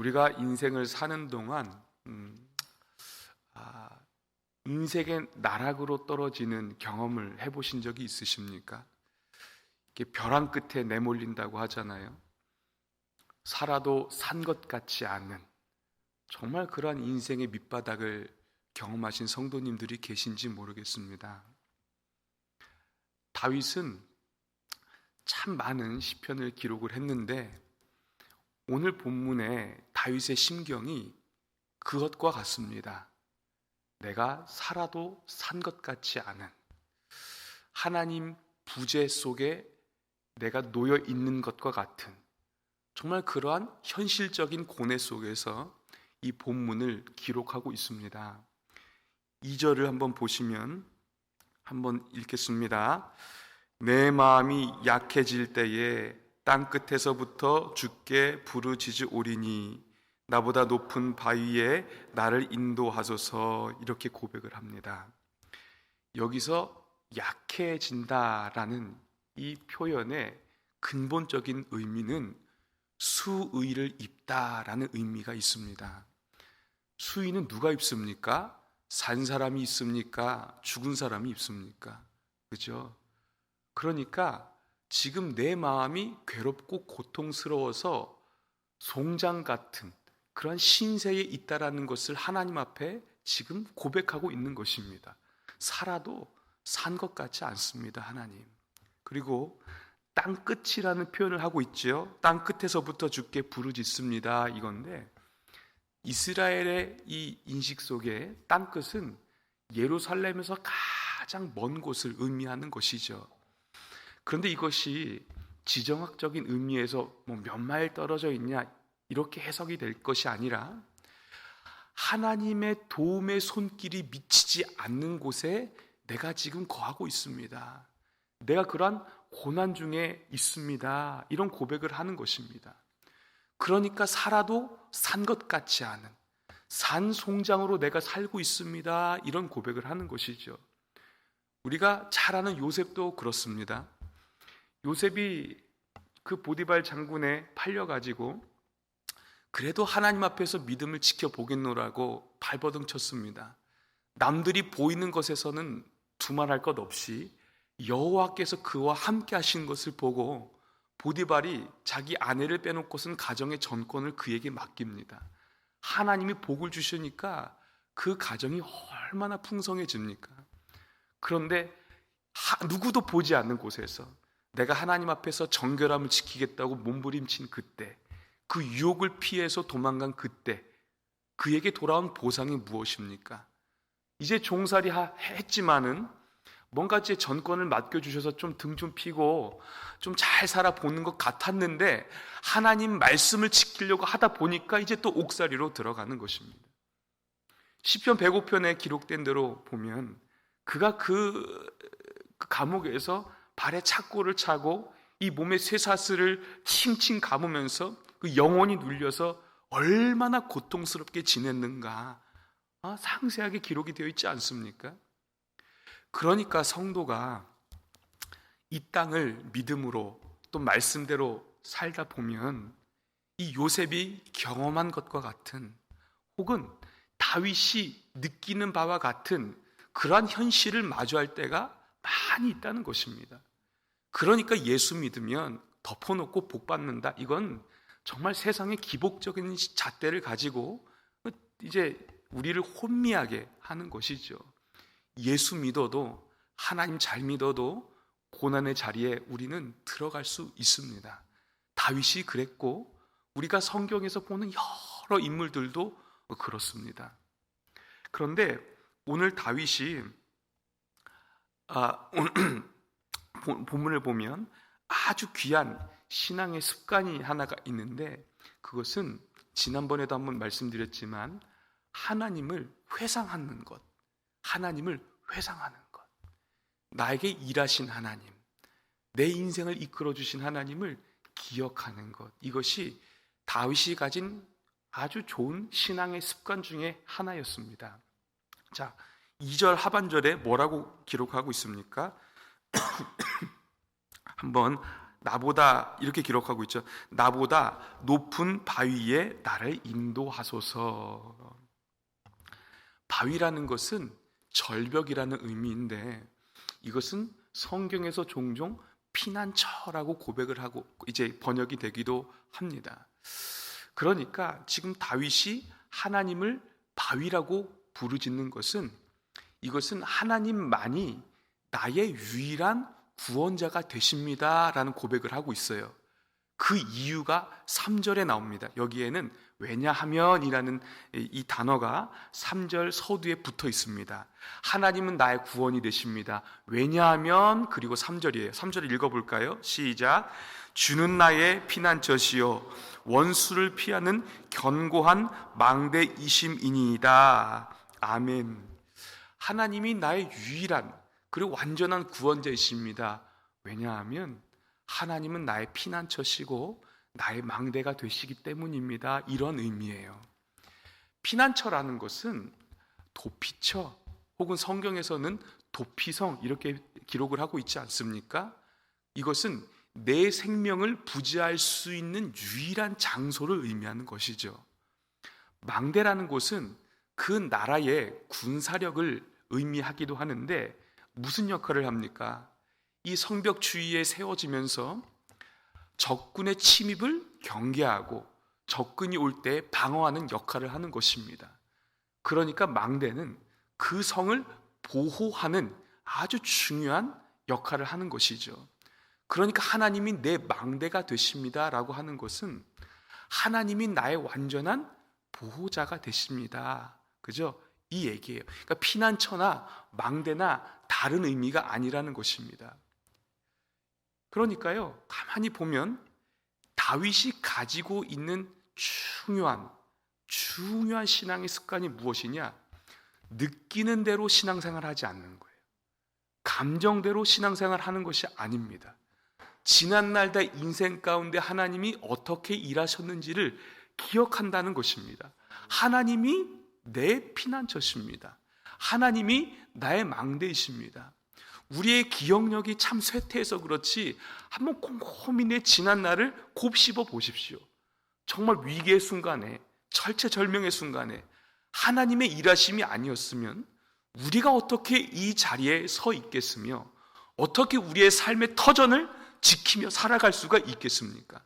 우리가 인생을 사는 동안 음, 아, 인생의 나락으로 떨어지는 경험을 해보신 적이 있으십니까? 이게 벼랑 끝에 내몰린다고 하잖아요. 살아도 산 것 같지 않은 정말 그러한 인생의 밑바닥을 경험하신 성도님들이 계신지 모르겠습니다. 다윗은 참 많은 시편을 기록을 했는데 오늘 본문에 다윗의 심경이 그것과 같습니다. 내가 살아도 산 것 같지 않은 하나님 부재 속에 내가 놓여 있는 것과 같은 정말 그러한 현실적인 고뇌 속에서 이 본문을 기록하고 있습니다. 2절을 한번 보시면 한번 읽겠습니다. 내 마음이 약해질 때에 땅 끝에서부터 죽게 부르짖으 오리니 나보다 높은 바위에 나를 인도하소서 이렇게 고백을 합니다. 여기서 약해진다라는 이 표현의 근본적인 의미는 수의를 입다라는 의미가 있습니다. 수의는 누가 입습니까? 산 사람이 있습니까? 죽은 사람이 있습니까? 그죠? 그러니까 지금 내 마음이 괴롭고 고통스러워서 송장 같은 그런 신세에 있다라는 것을 하나님 앞에 지금 고백하고 있는 것입니다. 살아도 산 것 같지 않습니다, 하나님. 그리고 땅 끝이라는 표현을 하고 있죠. 땅 끝에서부터 죽게 부르짖습니다. 이건데 이스라엘의 이 인식 속에 땅 끝은 예루살렘에서 가장 먼 곳을 의미하는 것이죠. 그런데 이것이 지정학적인 의미에서 뭐 몇 마일 떨어져 있냐 이렇게 해석이 될 것이 아니라 하나님의 도움의 손길이 미치지 않는 곳에 내가 지금 거하고 있습니다. 내가 그러한 고난 중에 있습니다. 이런 고백을 하는 것입니다. 그러니까 살아도 산 것 같지 않은 산 송장으로 내가 살고 있습니다. 이런 고백을 하는 것이죠. 우리가 잘 아는 요셉도 그렇습니다. 요셉이 그 보디발 장군에 팔려가지고 그래도 하나님 앞에서 믿음을 지켜보겠노라고 발버둥 쳤습니다. 남들이 보이는 것에서는 두말할 것 없이 여호와께서 그와 함께 하신 것을 보고 보디발이 자기 아내를 빼놓고선 가정의 전권을 그에게 맡깁니다. 하나님이 복을 주시니까 그 가정이 얼마나 풍성해집니까? 그런데 하, 누구도 보지 않는 곳에서 내가 하나님 앞에서 정결함을 지키겠다고 몸부림친 그때 그 유혹을 피해서 도망간 그때 그에게 돌아온 보상이 무엇입니까? 이제 종살이 했지만은 뭔가 제 전권을 맡겨주셔서 좀 등좀 피고 좀 잘 살아보는 것 같았는데 하나님 말씀을 지키려고 하다 보니까 이제 또 옥살이로 들어가는 것입니다. 시편 105편에 기록된 대로 보면 그가 그, 그 감옥에서 발에 착고를 차고 이 몸에 쇠사슬을 칭칭 감으면서 그 영혼이 눌려서 얼마나 고통스럽게 지냈는가 아, 상세하게 기록이 되어 있지 않습니까? 그러니까 성도가 이 땅을 믿음으로 또 말씀대로 살다 보면 이 요셉이 경험한 것과 같은 혹은 다윗이 느끼는 바와 같은 그러한 현실을 마주할 때가 많이 있다는 것입니다. 그러니까 예수 믿으면 덮어놓고 복 받는다. 이건 정말 세상의 기복적인 잣대를 가지고 이제 우리를 혼미하게 하는 것이죠. 예수 믿어도 하나님 잘 믿어도 고난의 자리에 우리는 들어갈 수 있습니다. 다윗이 그랬고 우리가 성경에서 보는 여러 인물들도 그렇습니다. 그런데 오늘 다윗이 아, 본문을 보면 아주 귀한 신앙의 습관이 하나가 있는데 그것은 지난번에도 한번 말씀드렸지만 하나님을 회상하는 것. 하나님을 회상하는 것. 나에게 일하신 하나님, 내 인생을 이끌어 주신 하나님을 기억하는 것. 이것이 다윗이 가진 아주 좋은 신앙의 습관 중에 하나였습니다. 자, 2절 하반절에 뭐라고 기록하고 있습니까? 한번 나보다 이렇게 기록하고 있죠. 나보다 높은 바위에 나를 인도하소서. 바위라는 것은 절벽이라는 의미인데 이것은 성경에서 종종 피난처라고 고백을 하고 이제 번역이 되기도 합니다. 그러니까 지금 다윗이 하나님을 바위라고 부르짖는 것은 이것은 하나님만이 나의 유일한 구원자가 되십니다라는 고백을 하고 있어요. 그 이유가 3절에 나옵니다. 여기에는 왜냐하면이라는 이 단어가 3절 서두에 붙어 있습니다. 하나님은 나의 구원이 되십니다. 왜냐하면 그리고 3절이에요. 3절 읽어 볼까요? 시작. 주는 나의 피난처시요 원수를 피하는 견고한 망대이심이니이다. 아멘. 하나님이 나의 유일한 그리고 완전한 구원자이십니다. 왜냐하면 하나님은 나의 피난처시고 나의 망대가 되시기 때문입니다. 이런 의미예요. 피난처라는 것은 도피처 혹은 성경에서는 도피성 이렇게 기록을 하고 있지 않습니까? 이것은 내 생명을 부지할 수 있는 유일한 장소를 의미하는 것이죠. 망대라는 곳은 그 나라의 군사력을 의미하기도 하는데 무슨 역할을 합니까? 이 성벽 주위에 세워지면서 적군의 침입을 경계하고 적군이 올 때 방어하는 역할을 하는 것입니다. 그러니까 망대는 그 성을 보호하는 아주 중요한 역할을 하는 것이죠. 그러니까 하나님이 내 망대가 되십니다 라고 하는 것은 하나님이 나의 완전한 보호자가 되십니다. 그죠? 이 얘기예요. 그러니까 피난처나 망대나 다른 의미가 아니라는 것입니다. 그러니까요, 가만히 보면 다윗이 가지고 있는 중요한, 중요한 신앙의 습관이 무엇이냐? 느끼는 대로 신앙생활 하지 않는 거예요. 감정대로 신앙생활 하는 것이 아닙니다. 지난날 내 인생 가운데 하나님이 어떻게 일하셨는지를 기억한다는 것입니다. 하나님이 내 피난처십니다. 하나님이 나의 망대이십니다. 우리의 기억력이 참 쇠퇴해서 그렇지 한번 곰곰이 내 지난 날을 곱씹어 보십시오. 정말 위기의 순간에 철체절명의 순간에 하나님의 일하심이 아니었으면 우리가 어떻게 이 자리에 서 있겠으며 어떻게 우리의 삶의 터전을 지키며 살아갈 수가 있겠습니까?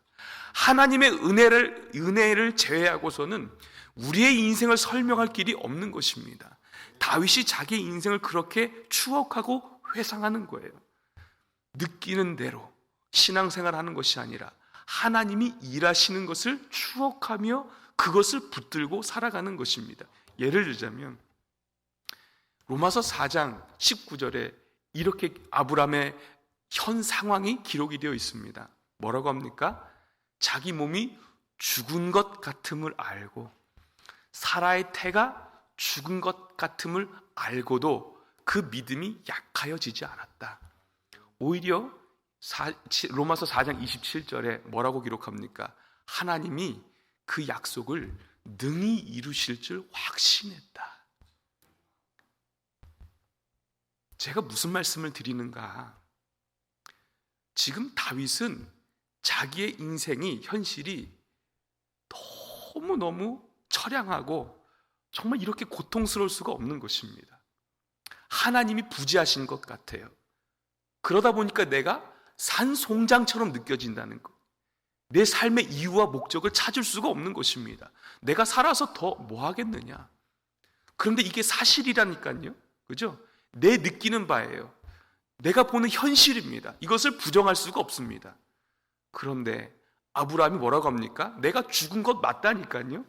하나님의 은혜를 은혜를 제외하고서는 우리의 인생을 설명할 길이 없는 것입니다. 다윗이 자기 인생을 그렇게 추억하고 회상하는 거예요. 느끼는 대로 신앙생활 하는 것이 아니라 하나님이 일하시는 것을 추억하며 그것을 붙들고 살아가는 것입니다. 예를 들자면 로마서 4장 19절에 이렇게 아브라함의 현 상황이 기록이 되어 있습니다. 뭐라고 합니까? 자기 몸이 죽은 것 같음을 알고 사라의 태가 죽은 것 같음을 알고도 그 믿음이 약하여지지 않았다. 오히려 로마서 4장 27절에 뭐라고 기록합니까? 하나님이 그 약속을 능히 이루실 줄 확신했다. 제가 무슨 말씀을 드리는가? 지금 다윗은 자기의 인생이 현실이 너무너무 처량하고 정말 이렇게 고통스러울 수가 없는 것입니다. 하나님이 부지하신 것 같아요. 그러다 보니까 내가 산송장처럼 느껴진다는 것. 내 삶의 이유와 목적을 찾을 수가 없는 것입니다. 내가 살아서 더 뭐 하겠느냐. 그런데 이게 사실이라니까요. 그죠? 내 느끼는 바예요. 내가 보는 현실입니다. 이것을 부정할 수가 없습니다. 그런데 아브라함이 뭐라고 합니까? 내가 죽은 것 맞다니까요.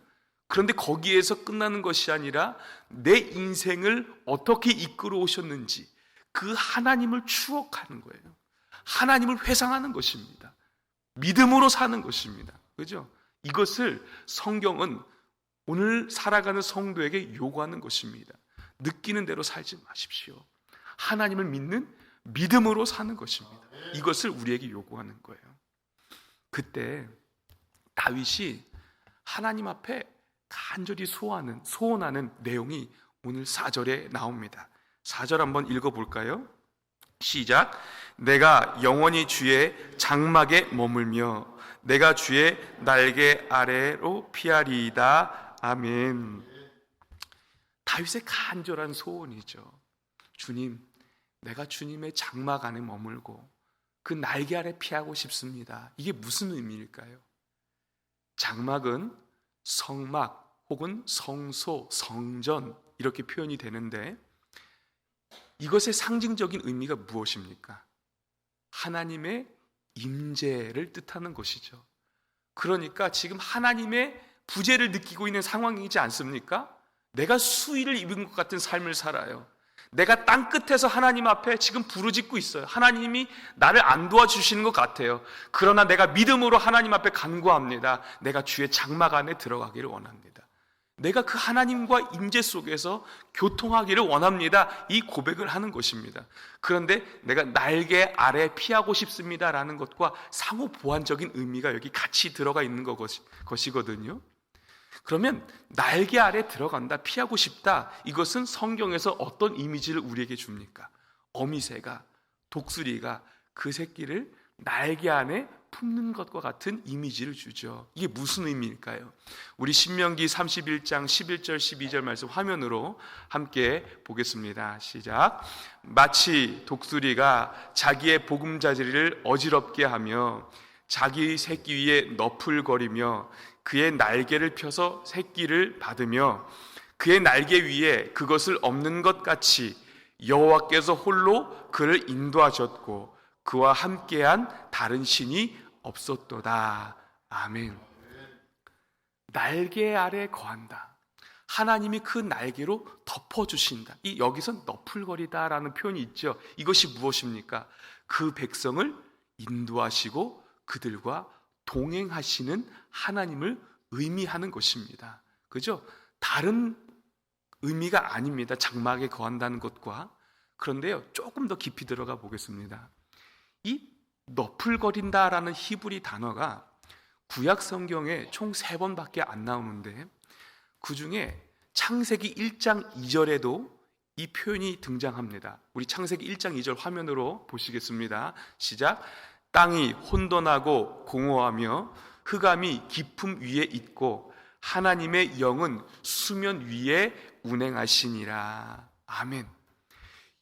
그런데 거기에서 끝나는 것이 아니라 내 인생을 어떻게 이끌어 오셨는지 그 하나님을 추억하는 거예요. 하나님을 회상하는 것입니다. 믿음으로 사는 것입니다. 그죠? 이것을 성경은 오늘 살아가는 성도에게 요구하는 것입니다. 느끼는 대로 살지 마십시오. 하나님을 믿는 믿음으로 사는 것입니다. 이것을 우리에게 요구하는 거예요. 그때 다윗이 하나님 앞에 간절히 소원하는 소원하는 내용이 오늘 4절에 나옵니다. 4절 한번 읽어 볼까요? 시작. 내가 영원히 주의 장막에 머물며 내가 주의 날개 아래로 피하리이다. 아멘. 다윗의 간절한 소원이죠. 주님, 내가 주님의 장막 안에 머물고 그 날개 아래 피하고 싶습니다. 이게 무슨 의미일까요? 장막은 성막 혹은 성소, 성전 이렇게 표현이 되는데 이것의 상징적인 의미가 무엇입니까? 하나님의 임재를 뜻하는 것이죠. 그러니까 지금 하나님의 부재를 느끼고 있는 상황이지 않습니까? 내가 수위를 입은 것 같은 삶을 살아요. 내가 땅 끝에서 하나님 앞에 지금 부르짖고 있어요. 하나님이 나를 안 도와주시는 것 같아요. 그러나 내가 믿음으로 하나님 앞에 간구합니다. 내가 주의 장막 안에 들어가기를 원합니다. 내가 그 하나님과 임재 속에서 교통하기를 원합니다. 이 고백을 하는 것입니다. 그런데 내가 날개 아래 피하고 싶습니다라는 것과 상호 보완적인 의미가 여기 같이 들어가 있는 것이거든요. 그러면 날개 아래 들어간다, 피하고 싶다. 이것은 성경에서 어떤 이미지를 우리에게 줍니까? 어미새가, 독수리가 그 새끼를 날개 안에 품는 것과 같은 이미지를 주죠. 이게 무슨 의미일까요? 우리 신명기 31장 11절 12절 말씀 화면으로 함께 보겠습니다. 시작. 마치 독수리가 자기의 보금자리를 어지럽게 하며 자기 새끼 위에 너풀거리며 그의 날개를 펴서 새끼를 받으며 그의 날개 위에 그것을 없는 것 같이 여호와께서 홀로 그를 인도하셨고 그와 함께한 다른 신이 없었도다. 아멘. 날개 아래 거한다. 하나님이 그 날개로 덮어주신다. 이 여기서 너풀거리다라는 표현이 있죠. 이것이 무엇입니까? 그 백성을 인도하시고 그들과 동행하시는 하나님을 의미하는 것입니다. 그죠? 다른 의미가 아닙니다. 장막에 거한다는 것과. 그런데요, 조금 더 깊이 들어가 보겠습니다. 이 너풀거린다라는 히브리 단어가 구약 성경에 총 세 번밖에 안 나오는데 그 중에 창세기 1장 2절에도 이 표현이 등장합니다. 우리 창세기 1장 2절 화면으로 보시겠습니다. 시작. 땅이 혼돈하고 공허하며 흑암이 깊음 위에 있고 하나님의 영은 수면 위에 운행하시니라. 아멘.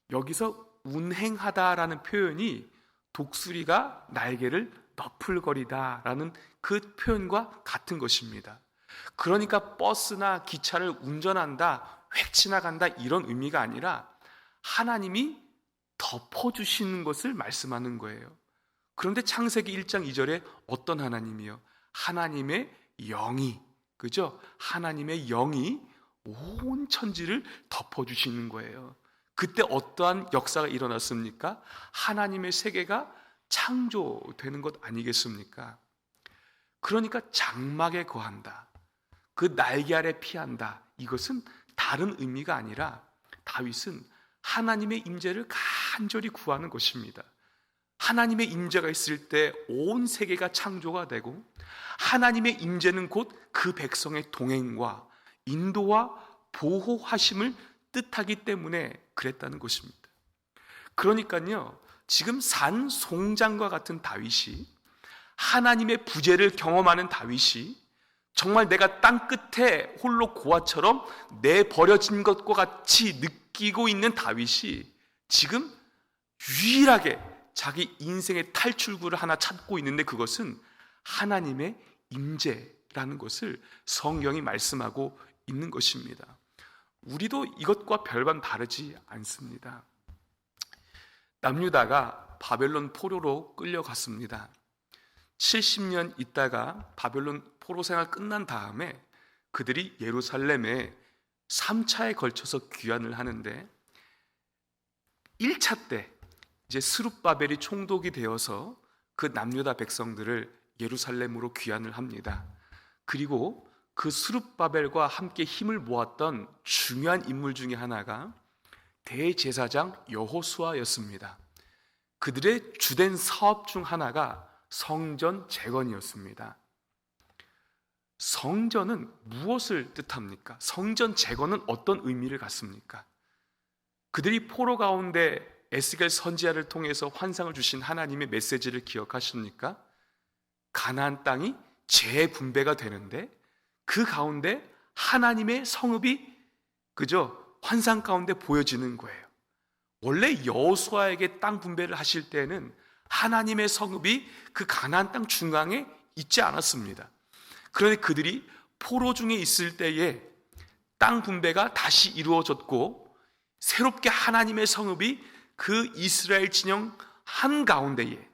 여기서 운행하다라는 표현이 독수리가 날개를 너풀거리다라는 그 표현과 같은 것입니다. 그러니까 버스나 기차를 운전한다, 획 지나간다 이런 의미가 아니라 하나님이 덮어주시는 것을 말씀하는 거예요. 그런데 창세기 1장 2절에 어떤 하나님이요? 하나님의 영이, 그죠? 하나님의 영이 온 천지를 덮어 주시는 거예요. 그때 어떠한 역사가 일어났습니까? 하나님의 세계가 창조되는 것 아니겠습니까? 그러니까 장막에 거한다. 그 날개 아래 피한다. 이것은 다른 의미가 아니라 다윗은 하나님의 임재를 간절히 구하는 것입니다. 하나님의 임재가 있을 때 온 세계가 창조가 되고 하나님의 임재는 곧 그 백성의 동행과 인도와 보호하심을 뜻하기 때문에 그랬다는 것입니다. 그러니까요, 지금 산 송장과 같은 다윗이 하나님의 부재를 경험하는 다윗이 정말 내가 땅 끝에 홀로 고아처럼 내 버려진 것과 같이 느끼고 있는 다윗이 지금 유일하게 자기 인생의 탈출구를 하나 찾고 있는데 그것은 하나님의 임재라는 것을 성경이 말씀하고 있는 것입니다. 우리도 이것과 별반 다르지 않습니다. 남유다가 바벨론 포로로 끌려갔습니다. 70년 있다가 바벨론 포로 생활 끝난 다음에 그들이 예루살렘에 3차에 걸쳐서 귀환을 하는데 1차 때 이제 스룹바벨이 총독이 되어서 그 남유다 백성들을 예루살렘으로 귀환을 합니다. 그리고 그 스룹바벨과 함께 힘을 모았던 중요한 인물 중에 하나가 대제사장 여호수아였습니다. 그들의 주된 사업 중 하나가 성전 재건이었습니다. 성전은 무엇을 뜻합니까? 성전 재건은 어떤 의미를 갖습니까? 그들이 포로 가운데 에스겔 선지자를 통해서 환상을 주신 하나님의 메시지를 기억하십니까? 가나안 땅이 재분배가 되는데 그 가운데 하나님의 성읍이 그저 환상 가운데 보여지는 거예요. 원래 여호수아에게 땅 분배를 하실 때는 하나님의 성읍이 그 가나안 땅 중앙에 있지 않았습니다. 그런데 그들이 포로 중에 있을 때에 땅 분배가 다시 이루어졌고 새롭게 하나님의 성읍이 그 이스라엘 진영 한 가운데에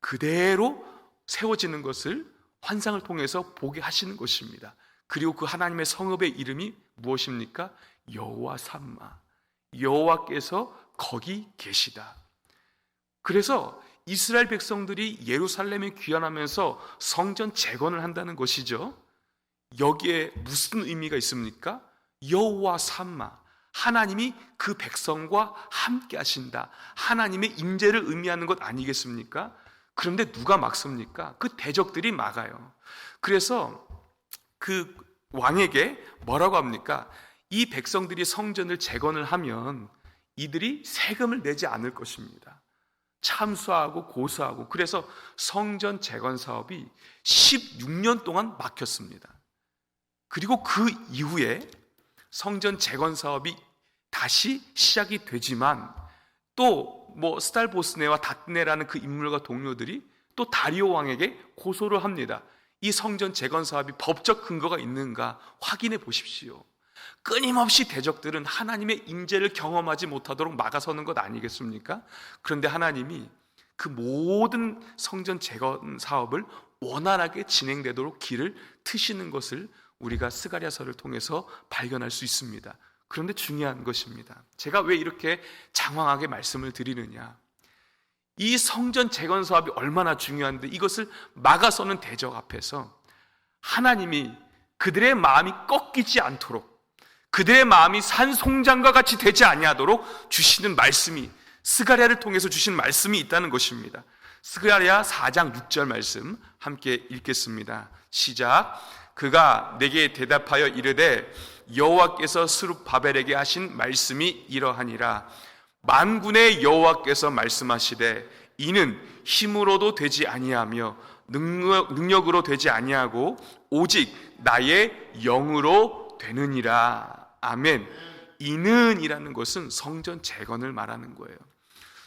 그대로 세워지는 것을 환상을 통해서 보게 하시는 것입니다. 그리고 그 하나님의 성읍의 이름이 무엇입니까? 여호와 삼마. 여호와께서 거기 계시다. 그래서 이스라엘 백성들이 예루살렘에 귀환하면서 성전 재건을 한다는 것이죠. 여기에 무슨 의미가 있습니까? 여호와 삼마. 하나님이 그 백성과 함께 하신다. 하나님의 임재를 의미하는 것 아니겠습니까? 그런데 누가 막습니까? 그 대적들이 막아요. 그래서 그 왕에게 뭐라고 합니까? 이 백성들이 성전을 재건을 하면 이들이 세금을 내지 않을 것입니다. 참수하고 고수하고 그래서 성전 재건 사업이 16년 동안 막혔습니다. 그리고 그 이후에 성전 재건 사업이 다시 시작이 되지만 또 뭐 스탈보스네와 다트네라는 그 인물과 동료들이 또 다리오 왕에게 고소를 합니다. 이 성전 재건 사업이 법적 근거가 있는가 확인해 보십시오. 끊임없이 대적들은 하나님의 임재를 경험하지 못하도록 막아서는 것 아니겠습니까? 그런데 하나님이 그 모든 성전 재건 사업을 원활하게 진행되도록 길을 트시는 것을 우리가 스가랴서를 통해서 발견할 수 있습니다. 그런데 중요한 것입니다. 제가 왜 이렇게 장황하게 말씀을 드리느냐? 이 성전 재건 사업이 얼마나 중요한데 이것을 막아서는 대적 앞에서 하나님이 그들의 마음이 꺾이지 않도록 그들의 마음이 산송장과 같이 되지 아니하도록 주시는 말씀이 스가랴를 통해서 주신 말씀이 있다는 것입니다. 스가랴 4장 6절 말씀 함께 읽겠습니다. 시작. 그가 내게 대답하여 이르되 여호와께서 스룹바벨에게 하신 말씀이 이러하니라. 만군의 여호와께서 말씀하시되 이는 힘으로도 되지 아니하며 능력, 능력 으로 되지 아니하고 오직 나의 영으로 되느니라. 아멘. 이는이라는 것은 성전 재건을 말하는 거예요.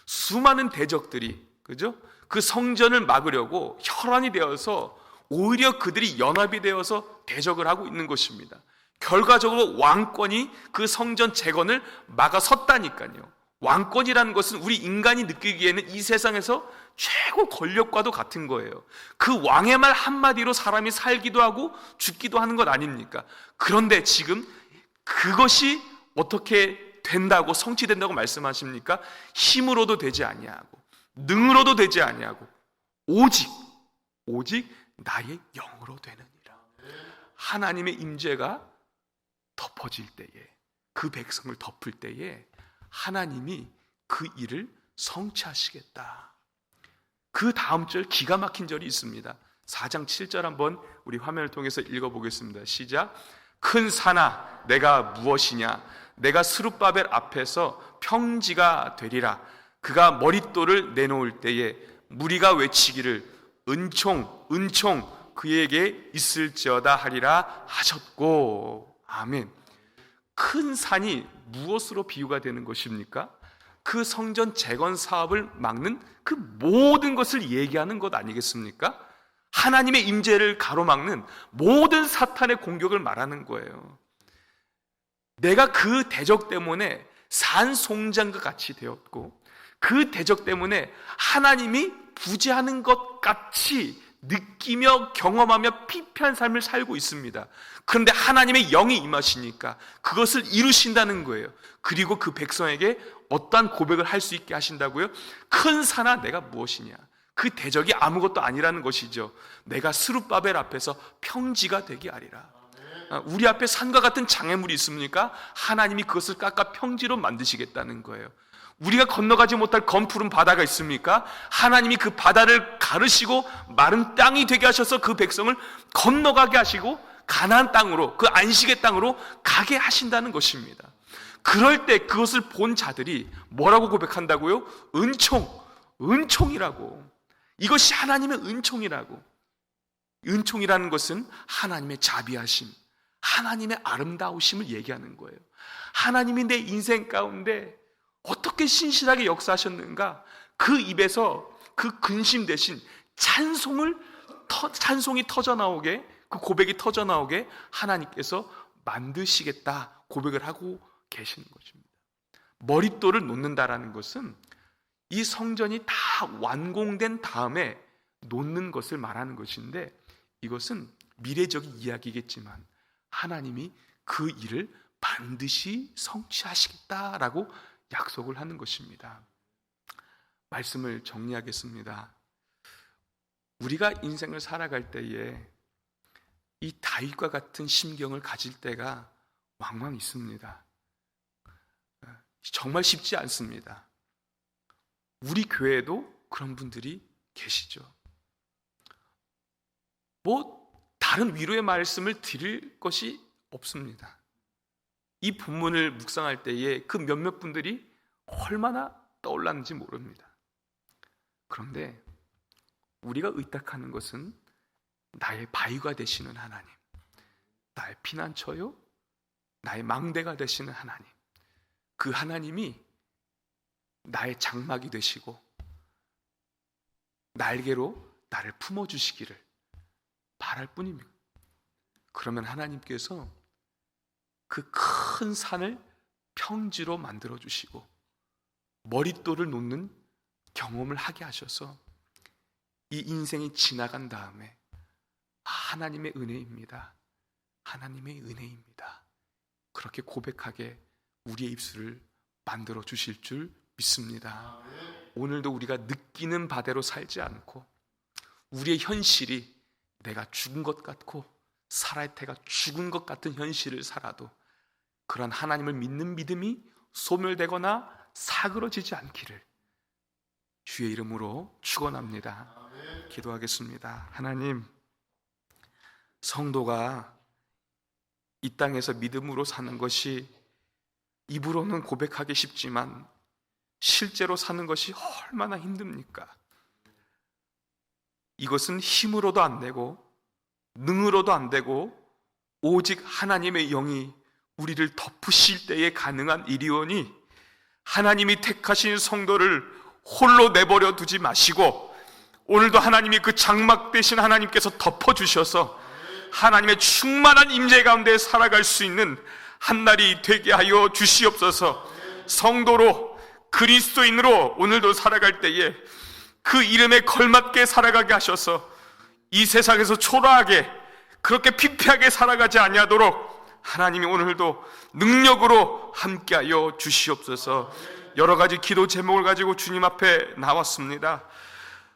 수많은 대적들이 그죠? 그 성전을 막으려고 혈안이 되어서 오히려 그들이 연합이 되어서 대적을 하고 있는 것입니다. 결과적으로 왕권이 그 성전 재건을 막아섰다니까요. 왕권이라는 것은 우리 인간이 느끼기에는 이 세상에서 최고 권력과도 같은 거예요. 그 왕의 말 한마디로 사람이 살기도 하고 죽기도 하는 것 아닙니까? 그런데 지금 그것이 어떻게 된다고 성취된다고 말씀하십니까? 힘으로도 되지 아니하고 능으로도 되지 아니하고 오직 오직 나의 영으로 되느니라. 하나님의 임재가 덮어질 때에 그 백성을 덮을 때에 하나님이 그 일을 성취하시겠다. 그 다음 절 기가 막힌 절이 있습니다. 4장 7절 한번 우리 화면을 통해서 읽어보겠습니다. 시작. 큰 산아, 내가 무엇이냐? 내가 스룹바벨 앞에서 평지가 되리라. 그가 머릿돌을 내놓을 때에 무리가 외치기를 은총, 은총 그에게 있을지어다 하리라 하셨고. 아멘. 큰 산이 무엇으로 비유가 되는 것입니까? 그 성전 재건 사업을 막는 그 모든 것을 얘기하는 것 아니겠습니까? 하나님의 임재를 가로막는 모든 사탄의 공격을 말하는 거예요. 내가 그 대적 때문에 산 송장과 같이 되었고 그 대적 때문에 하나님이 부재하는 것 같이 느끼며 경험하며 피폐한 삶을 살고 있습니다. 그런데 하나님의 영이 임하시니까 그것을 이루신다는 거예요. 그리고 그 백성에게 어떠한 고백을 할 수 있게 하신다고요? 큰 산아 내가 무엇이냐? 그 대적이 아무것도 아니라는 것이죠. 내가 스룹바벨 앞에서 평지가 되게 하리라. 아, 우리 앞에 산과 같은 장애물이 있습니까? 하나님이 그것을 깎아 평지로 만드시겠다는 거예요. 우리가 건너가지 못할 검푸른 바다가 있습니까? 하나님이 그 바다를 가르시고 마른 땅이 되게 하셔서 그 백성을 건너가게 하시고 가나안 땅으로 그 안식의 땅으로 가게 하신다는 것입니다. 그럴 때 그것을 본 자들이 뭐라고 고백한다고요? 은총, 은총이라고. 이것이 하나님의 은총이라고. 은총이라는 것은 하나님의 자비하심, 하나님의 아름다우심을 얘기하는 거예요. 하나님이 내 인생 가운데 어떻게 신실하게 역사하셨는가? 그 입에서 그 근심 대신 찬송을 터- 찬송이 터져 나오게 그 고백이 터져 나오게 하나님께서 만드시겠다 고백을 하고 계시는 것입니다. 머릿돌을 놓는다라는 것은 이 성전이 다 완공된 다음에 놓는 것을 말하는 것인데 이것은 미래적인 이야기겠지만 하나님이 그 일을 반드시 성취하시겠다라고 약속을 하는 것입니다. 말씀을 정리하겠습니다. 우리가 인생을 살아갈 때에 이 다윗과 같은 심경을 가질 때가 왕왕 있습니다. 정말 쉽지 않습니다. 우리 교회에도 그런 분들이 계시죠. 뭐 다른 위로의 말씀을 드릴 것이 없습니다. 이 본문을 묵상할 때에 그 몇몇 분들이 얼마나 떠올랐는지 모릅니다. 그런데 우리가 의탁하는 것은 나의 바위가 되시는 하나님, 나의 피난처요, 나의 망대가 되시는 하나님, 그 하나님이 나의 장막이 되시고 날개로 나를 품어주시기를 바랄 뿐입니다. 그러면 하나님께서 그 큰 산을 평지로 만들어 주시고 머릿돌을 놓는 경험을 하게 하셔서 이 인생이 지나간 다음에 아, 하나님의 은혜입니다. 하나님의 은혜입니다. 그렇게 고백하게 우리의 입술을 만들어 주실 줄 믿습니다. 오늘도 우리가 느끼는 바대로 살지 않고 우리의 현실이 내가 죽은 것 같고 살아야 태가 죽은 것 같은 현실을 살아도 그런 하나님을 믿는 믿음이 소멸되거나 사그러지지 않기를 주의 이름으로 축원합니다. 기도하겠습니다. 하나님 성도가 이 땅에서 믿음으로 사는 것이 입으로는 고백하기 쉽지만 실제로 사는 것이 얼마나 힘듭니까? 이것은 힘으로도 안 되고 능으로도 안 되고 오직 하나님의 영이 우리를 덮으실 때에 가능한 일이오니 하나님이 택하신 성도를 홀로 내버려 두지 마시고 오늘도 하나님이 그 장막 대신 하나님께서 덮어 주셔서 하나님의 충만한 임재 가운데 살아갈 수 있는 한 날이 되게 하여 주시옵소서. 성도로 그리스도인으로 오늘도 살아갈 때에 그 이름에 걸맞게 살아가게 하셔서 이 세상에서 초라하게 그렇게 피폐하게 살아가지 아니하도록 하나님이 오늘도 능력으로 함께하여 주시옵소서. 여러 가지 기도 제목을 가지고 주님 앞에 나왔습니다.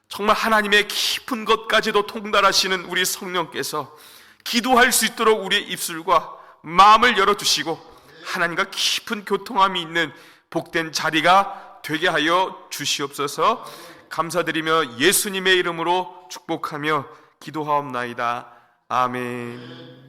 정말 하나님의 깊은 것까지도 통달하시는 우리 성령께서 기도할 수 있도록 우리의 입술과 마음을 열어주시고 하나님과 깊은 교통함이 있는 복된 자리가 되게 하여 주시옵소서 감사드리며 예수님의 이름으로 축복하며 기도하옵나이다. 아멘.